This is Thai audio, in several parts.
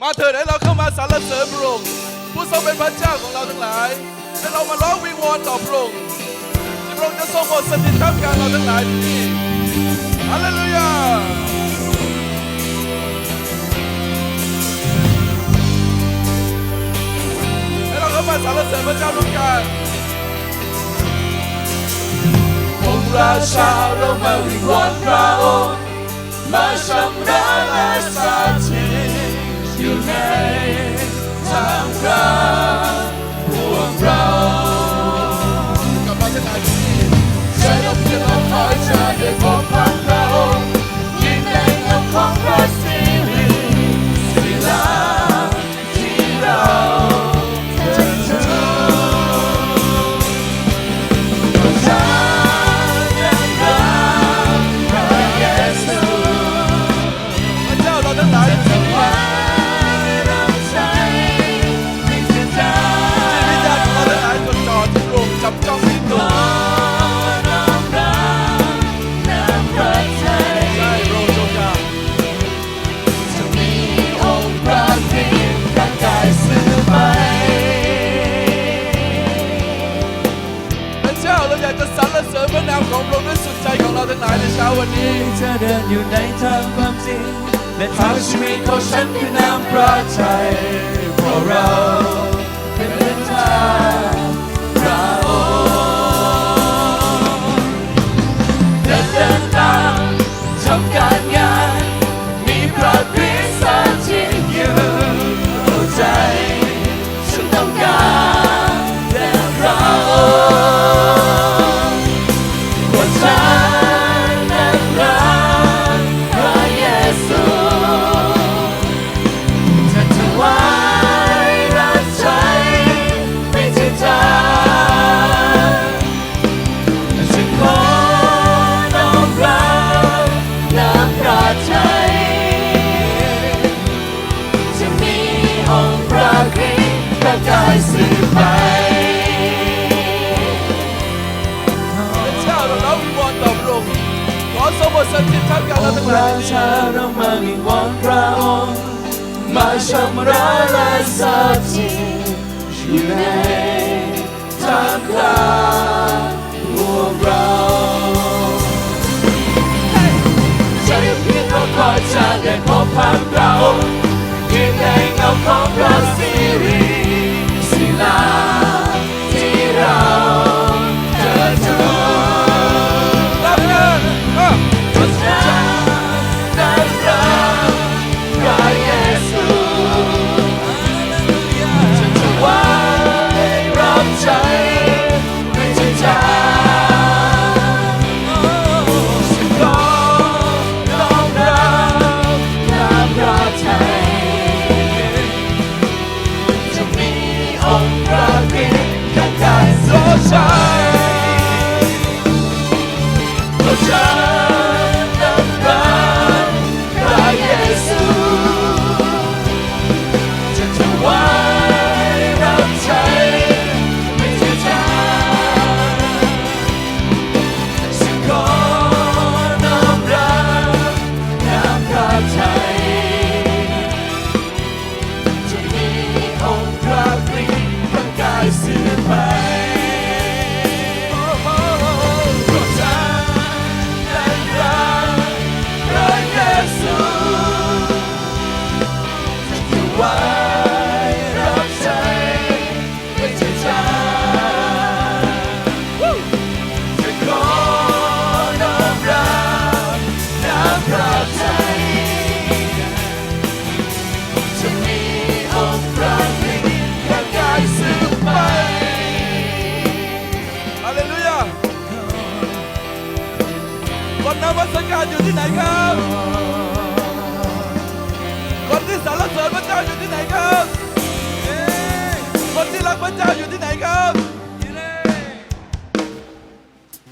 มาเถิดให้เราเข้ามาสรรเสริญพระองค์ผู้ทรงเป็นพระเจ้าของเราทั้งหลายให้เรามาร้องวิงวอนต่อพระองค์ที่พระองค์จะทรงโปรดสถิตท่ามกลางเราทั้งหลายที่นี่ฮาเลลูยาให้เราเข้ามาสรรเสริญพระเจ้าร่วมกันองค์ราชาเรามาวิงวอนพระองค์มาชำระและสาธิต อยู่ในทางกลางพวกเรากับเราทั้งหลายที่นี่ใจเราเพียงเราคอยจะได้พบพันพระองค์ยิ่งในเงาของพระ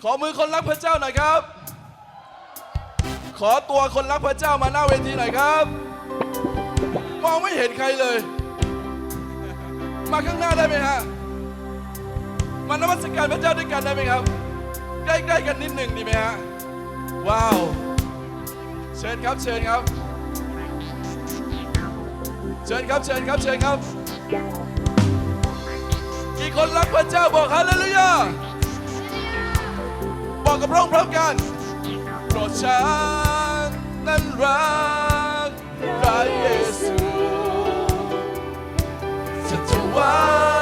ขอมือคนรักพระเจ้าหน่อยครับ ขอตัวคนรักพระเจ้ามาหน้าเวทีหน่อยครับ มองไม่เห็นใครเลย มาข้างหน้าได้ไหมฮะ มานมัสการพระเจ้าด้วยกันได้ไหมครับ ใกล้ๆกันนิดหนึ่งดีไหมฮะ ว้าว เชิญครับ เชิญครับ เชิญครับ เชิญครับ เชิญครับ กี่คนรักพระเจ้าบอกฮาเลลูยา บอกกับพระองค์พร้อมกันโปรดฉันนั้นรักพระเยซูฉัจะวาง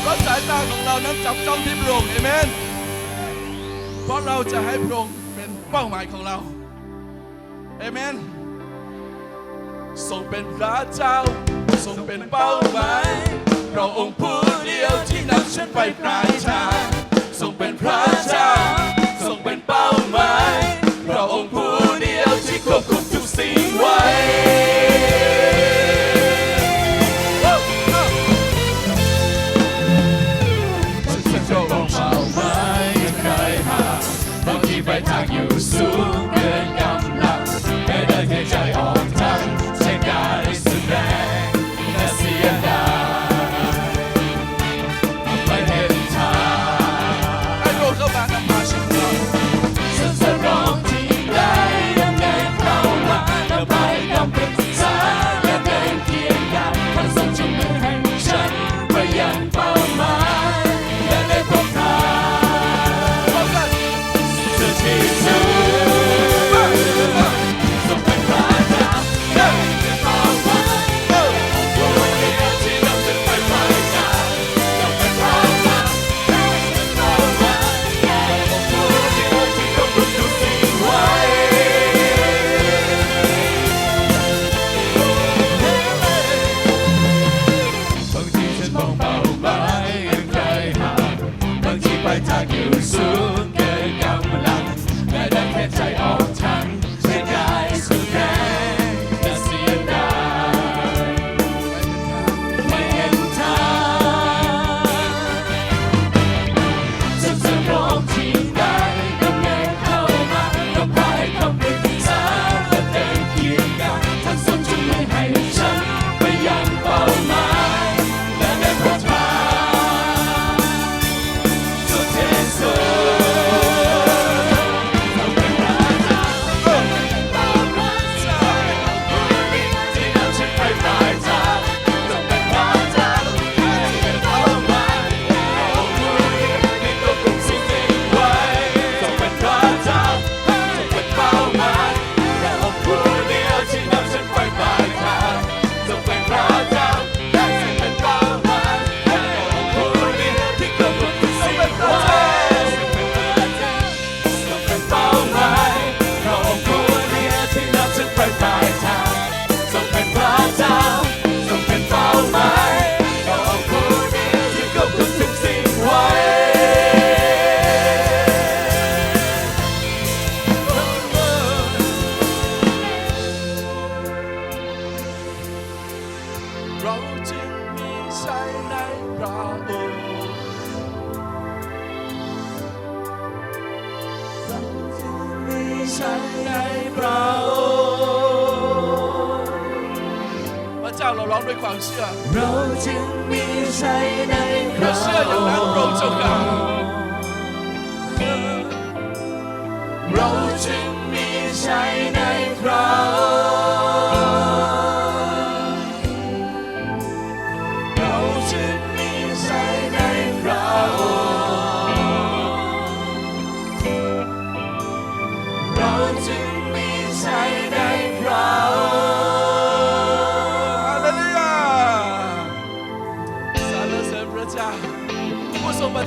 เพราะสายตาของเรานั้นจับจ้องที่พระองค์เอเมน เพราะเราจะให้พระองค์เป็นเป้าหมายของเราเอเมนทรงเป็นพระเจ้าทรงเป็นเป้าหมายพระองค์ผู้เดียวที่นำฉันไปปลายทางทรงเป็นพระเจ้าทรงเป็นเป้าหมายพระองค์ผู้เดียวที่ควบคุมทุกสิ่งไว้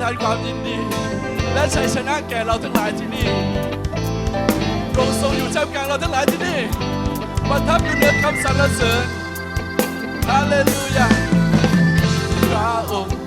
านความยินดี และชัยชนะแก่เราทั้งหลายที่นี่พระองค์ทรงอยู่ท่ามกลางเราทั้งหลายที่นี่ประทับอยู่เหนือคำสรรเสริญฮาเลลูยาพระองค์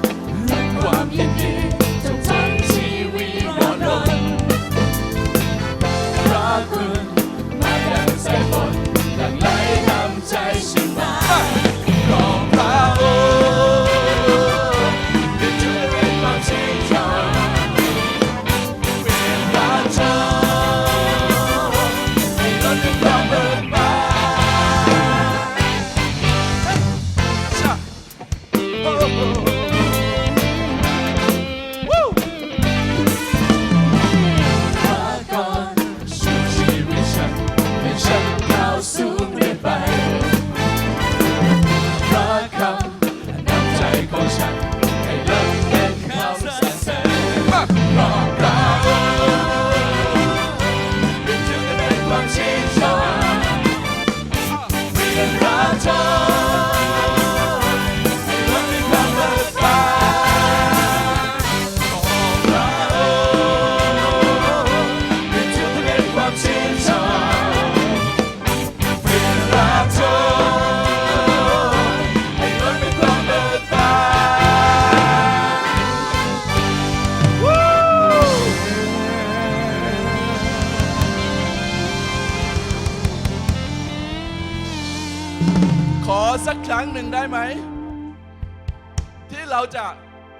ที่เราจะ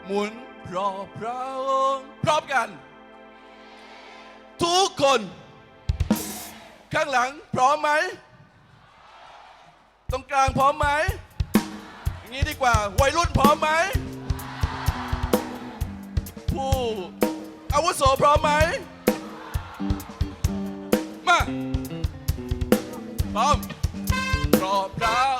หมุนรอพระองค์พร้อมกัน ทุกคน ข้างหลังพร้อมไหม ตรงกลางพร้อมไหม อย่างนี้ดีกว่า วัยรุ่นพร้อมไหม ผู้อาวุโสพร้อมไหม มา พร้อมรอพระอง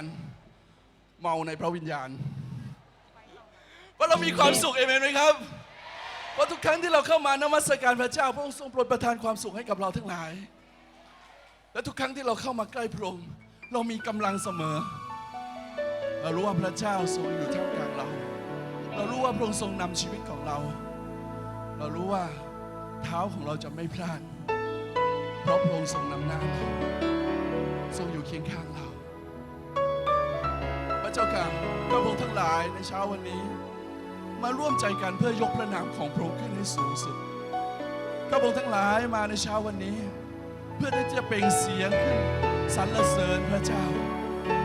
ณ เมาในพระวิญญาณ ว่าเรามีความสุขเอเมนไหมครับเพราะทุกครั้งที่เราเข้ามานมัสการพระเจ้า พระองค์ทรงโปรดประทานความสุขให้กับเราทั้งหลาย และทุกครั้งที่เราเข้ามาใกล้พระองค์เรามีกำลังเสมอ เรารู้ว่าพระเจ้าทรงอยู่ท่ามกลางเรา เรารู้ว่าพระองค์ทรงนำชีวิตของเรา เรารู้ว่าเท้าของเราจะไม่พลาด เพราะพระองค์ทรงนำหน้าเราทรงอยู่เคียงข้างเรา ระเจ้าค่ะข้าพระองค์ทั้งหลายในเช้าวันนี้ มาร่วมใจกันเพื่อยกพระนามของพระองค์ขึ้นให้สูงสุดข้าพระองค์ทั้งหลายมาในเช้าวันนี้ เพื่อที่จะเปล่งเสียงขึ้นสรรเสริญพระเจ้า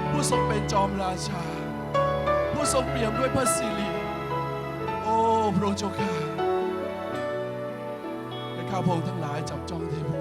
ผู้ทรงเป็นจอมราชา ผู้ทรงเปี่ยมด้วยพระสิริโอ้พระองค์เจ้าข้าและข้าพระองค์ทั้งหลายจับจ้องที่พ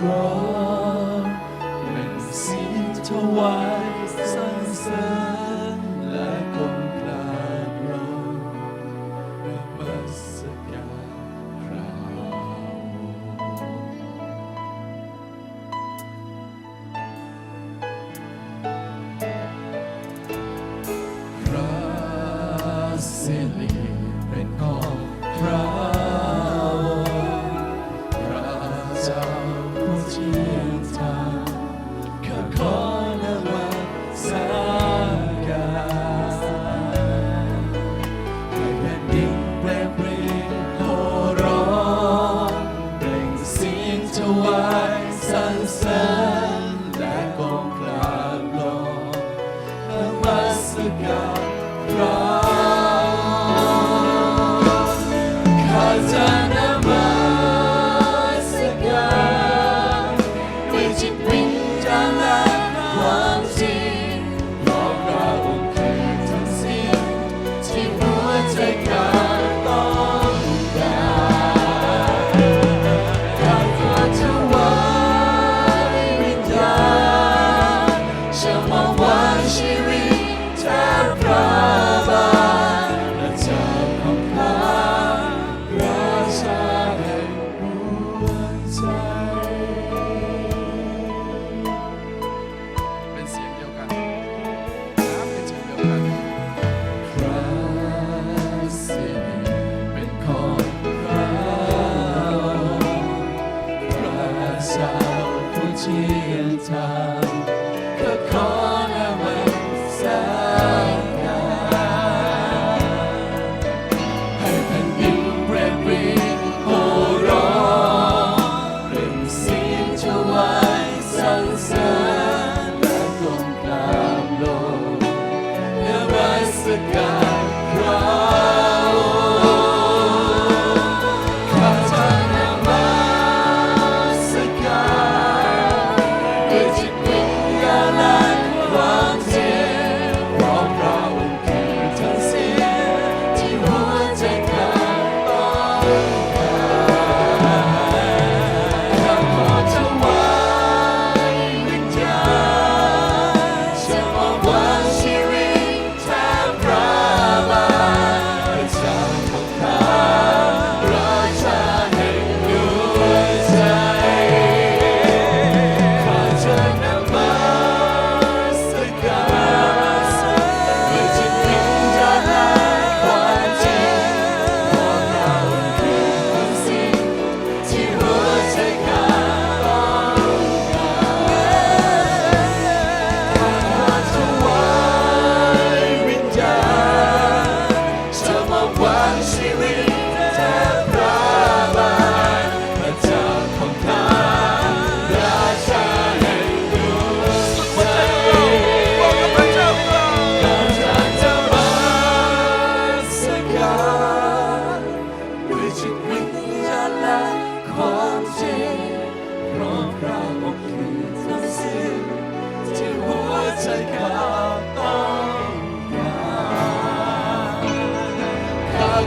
grow. ก เที่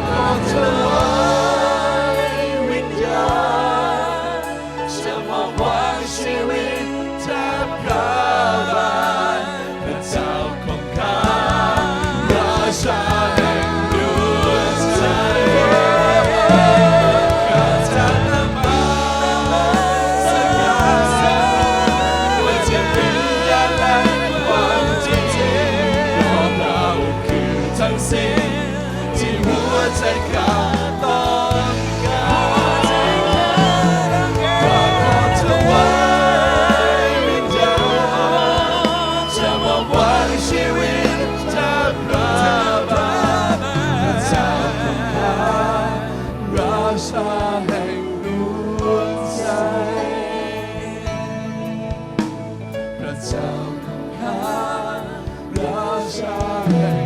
ข้า พระเ